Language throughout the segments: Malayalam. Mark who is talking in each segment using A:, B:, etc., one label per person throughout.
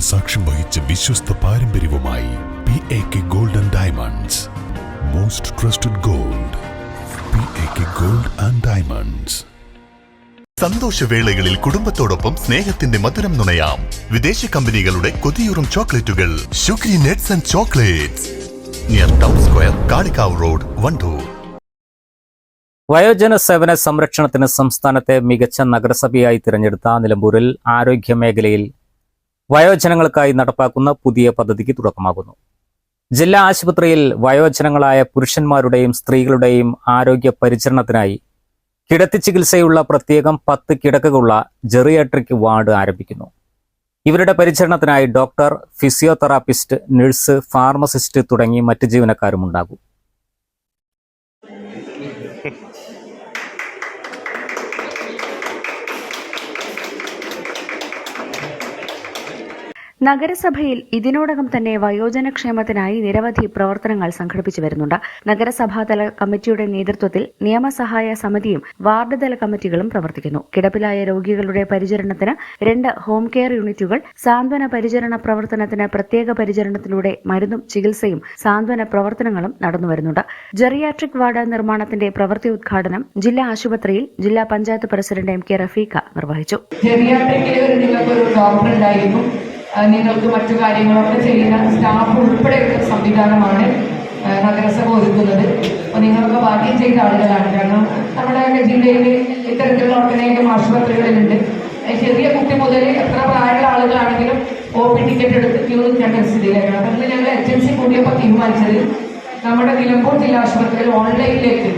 A: സാക്ഷ്യം വഹിച്ച വിശ്വസ്ത പാരമ്പര്യവുമായി P A K gold and diamonds most trusted gold P A K gold and diamonds
B: സന്തോഷവേളകളിൽ കുടുംബത്തോടൊപ്പം സ്നേഹത്തിന്റെ മധുരം നുണയാം. വിദേശ കമ്പനികളുടെ കൊതിയൂറും ചോക്ലേറ്റുകൾ. Sugary nuts and chocolates near town square Kalikavu road Wandoor
C: വയോജന സേവന സംരക്ഷണത്തിന് സംസ്ഥാനത്തെ മികച്ച നഗരസഭയായി തിരഞ്ഞെടുത്ത നിലമ്പൂരിൽ ആരോഗ്യ മേഖലയിൽ വയോജനങ്ങൾക്കായി നടപ്പാക്കുന്ന പുതിയ പദ്ധതിക്ക് തുടക്കമാകുന്നു. ജില്ലാ ആശുപത്രിയിൽ വയോജനങ്ങളായ പുരുഷന്മാരുടെയും സ്ത്രീകളുടെയും ആരോഗ്യ പരിചരണത്തിനായി കിടത്തി ചികിത്സയുള്ള പ്രത്യേകം പത്ത് കിടക്കുകളുള്ള ജെറിയാട്രിക് വാർഡ് ആരംഭിക്കുന്നു. ഇവരുടെ പരിചരണത്തിനായി ഡോക്ടർ ഫിസിയോതെറാപ്പിസ്റ്റ് നഴ്സ് ഫാർമസിസ്റ്റ് തുടങ്ങി മറ്റ് ജീവനക്കാരും ഉണ്ടാകും.
D: നഗരസഭയിൽ ഇതിനോടകം തന്നെ വയോജനക്ഷേമത്തിനായി നിരവധി പ്രവർത്തനങ്ങൾ സംഘടിപ്പിച്ചു വരുന്നുണ്ട്. നഗരസഭാതല കമ്മിറ്റിയുടെ നേതൃത്വത്തിൽ നിയമസഹായ സമിതിയും വാർഡ്തല കമ്മിറ്റികളും പ്രവർത്തിക്കുന്നു. കിടപ്പിലായ രോഗികളുടെ പരിചരണത്തിന് രണ്ട് ഹോം കെയർ യൂണിറ്റുകൾ സാന്ത്വന പരിചരണ പ്രവർത്തനത്തിന് പ്രത്യേക പരിചരണത്തിലൂടെ മരുന്നും ചികിത്സയും സാന്ത്വന പ്രവർത്തനങ്ങളും നടന്നുവരുന്നുണ്ട് ജെറിയാട്രിക് വാർഡ് നിർമ്മാണത്തിന്റെ പ്രവൃത്തി ഉദ്ഘാടനം ജില്ലാ ആശുപത്രിയിൽ ജില്ലാ panchayat president M K Rafeeqa നിർവഹിച്ചു.
E: നിങ്ങൾക്ക് മറ്റു കാര്യങ്ങളൊക്കെ ചെയ്യുന്ന സ്റ്റാഫ് ഉൾപ്പെടെയുള്ള സംവിധാനമാണ് നഗരസഭ ഒരുക്കുന്നത്. അപ്പോൾ നിങ്ങളൊക്കെ ഭാഗ്യം ചെയ്ത ആളുകളാണ്. കാരണം നമ്മുടെ ജില്ലയിൽ ഇത്തരത്തിലുള്ള ഒട്ടനേകം ആശുപത്രികളിലുണ്ട്. ചെറിയ കുട്ടി മുതൽ എത്ര പ്രായമുള്ള ആളുകളാണെങ്കിലും ഒ പി ടിക്കറ്റ് എടുത്ത് ക്യൂ നിൽക്കേണ്ട ഒരു സ്ഥിതിയിലേക്കാണ് അപ്പം ഞങ്ങൾ ഏജൻസി കൂടിയപ്പോൾ തീരുമാനിച്ചത് നമ്മുടെ നിലമ്പൂർ ജില്ലാ ആശുപത്രിയിൽ ഓൺലൈനിലേക്ക്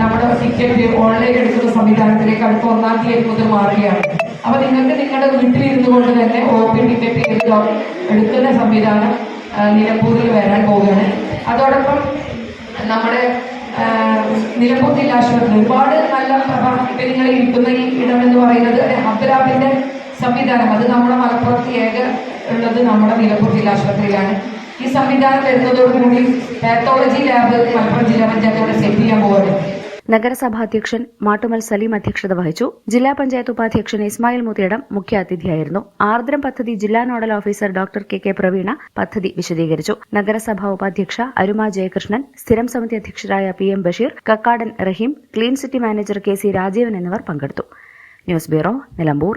E: നമ്മുടെ ടിക്കറ്റ് ഓൺലൈൻ എടുക്കുന്ന സംവിധാനത്തിലേക്ക് അടുത്ത ഒന്നാം തീയതി മുതൽ മാറുകയാണ്. അപ്പൊ നിങ്ങൾക്ക് നിങ്ങളുടെ വീട്ടിലിരുന്നു കൊണ്ട് തന്നെ പി ടിക്കറ്റ് എടുക്കുന്ന സംവിധാനം നിലമ്പൂരിൽ വരാൻ പോവുകയാണ്. അതോടൊപ്പം നമ്മുടെ നിലമ്പൂർ ജില്ലാ ആശുപത്രി ഒരുപാട് നല്ല ഇപ്പൊ നിങ്ങൾ ഇരിക്കുന്ന ഈ ഇടം എന്ന് പറയുന്നത് അബ്ദുലാബിന്റെ സംവിധാനം. അത് നമ്മുടെ മലപ്പുറത്ത് ഏക ഉള്ളത് നമ്മുടെ നിലമ്പൂർ ജില്ലാ ആശുപത്രിയിലാണ്. ഈ സംവിധാനം വരുന്നതോടുകൂടി പാത്തോളജി ലാബ് മലപ്പുറം ജില്ലാ പഞ്ചായത്തോടെ സെറ്റ് ചെയ്യാൻ പോവാണ്.
D: നഗരസഭാ അധ്യക്ഷൻ മാട്ടുമൽ സലീം അധ്യക്ഷത വഹിച്ചു. ജില്ലാ പഞ്ചായത്ത് ഉപാധ്യക്ഷൻ ഇസ്മായിൽ മുത്തിയടം മുഖ്യാതിഥിയായിരുന്നു ആർദ്രം പദ്ധതി ജില്ലാ nodal officer doctor K K Praveena പദ്ധതി വിശദീകരിച്ചു. നഗരസഭാ ഉപാധ്യക്ഷ അരുമ ജയകൃഷ്ണൻ സ്ഥിരം സമിതി അധ്യക്ഷരായ P M Basheer Kakkadan Raheem clean city manager K C Rajeevan എന്നിവർ പങ്കെടുത്തു. News bureau Nilambur.